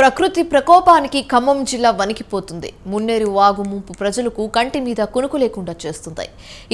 ప్రకృతి ప్రకోపానికి ఖమ్మం జిల్లా వణికిపోతుంది. మున్నేరు వాగు ముంపు ప్రజలకు కంటి మీద కునుకు లేకుండా చేస్తుంది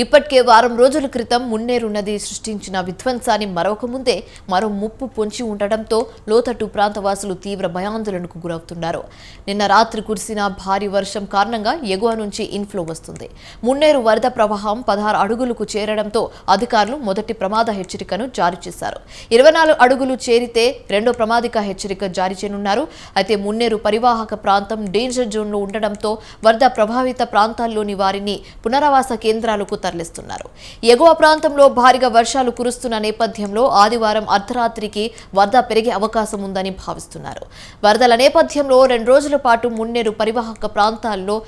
ఇప్పటికే వారం రోజుల క్రితం మున్నేరు నది సృష్టించిన విధ్వంసాన్ని మరొక ముందే మరో ముప్పు పొంచి ఉండడంతో లోతట్టు ప్రాంతవాసులు తీవ్ర భయాందోళనకు గురవుతున్నారు. నిన్న రాత్రి కురిసిన భారీ వర్షం కారణంగా ఎగువ నుంచి ఇన్ఫ్లో వస్తుంది. మున్నేరు వరద ప్రవాహం పదహారు అడుగులకు చేరడంతో అధికారులు మొదటి ప్రమాద హెచ్చరికను జారీ చేశారు. ఇరవై నాలుగు అడుగులు చేరితే రెండో ప్రమాదిక హెచ్చరిక జారీ చేయనున్నారు. అయితే మున్నేరు పరివాహక ప్రాంతం డేంజర్ జోన్లో ఉండడంతో వరద ప్రభావిత ప్రాంతాల్లోని వారిని పునరావాస కేంద్రాలకు తరలిస్తున్నారు. ఎగువ ప్రాంతంలో భారీగా వర్షాలు కురుస్తున్న నేపథ్యంలో ఆదివారం అర్ధరాత్రికి వరద పెరిగే అవకాశం ఉందని భావిస్తున్నారు. వరదల నేపథ్యంలో రెండు రోజుల పాటు మున్నేరు పరివాహక ప్రాంతాల్లో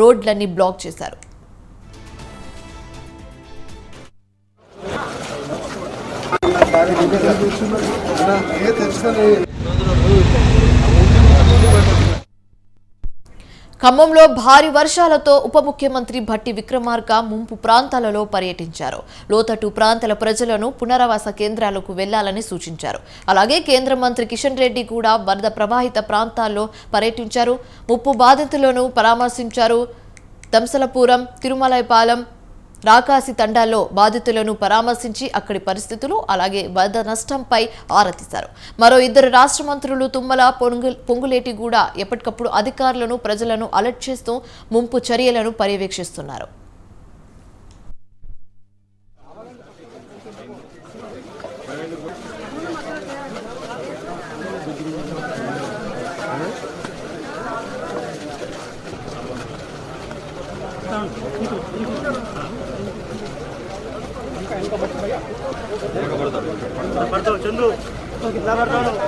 రోడ్లన్నీ బ్లాక్ చేశారు. ఖమ్మంలో భారీ వర్షాలతో ఉప ముఖ్యమంత్రి భట్టి విక్రమార్క ముంపు ప్రాంతాలలో పర్యటించారు. లోతట్టు ప్రాంతాల ప్రజలను పునరావాస కేంద్రాలకు వెళ్ళాలని సూచించారు. అలాగే కేంద్ర మంత్రి కిషన్ రెడ్డి కూడా వరద ప్రభావిత ప్రాంతాల్లో పర్యటించారు. ముప్పు బాధితులను పరామర్శించారు. దంసలపురం తిరుమలైపాలెం రాకాసి తండాల్లో బాధితులను పరామర్శించి అక్కడి పరిస్థితులు అలాగే వరద నష్టంపై ఆరా తీశారు మరో ఇద్దరు రాష్ట్ర మంత్రులు తుమ్మల పొంగులేటి కూడా ఎప్పటికప్పుడు అధికారులను ప్రజలను అలర్ట్ చేస్తూ ముంపు చర్యలను పర్యవేక్షిస్తున్నారు. పడతావు చందు. ఇలా పడతావు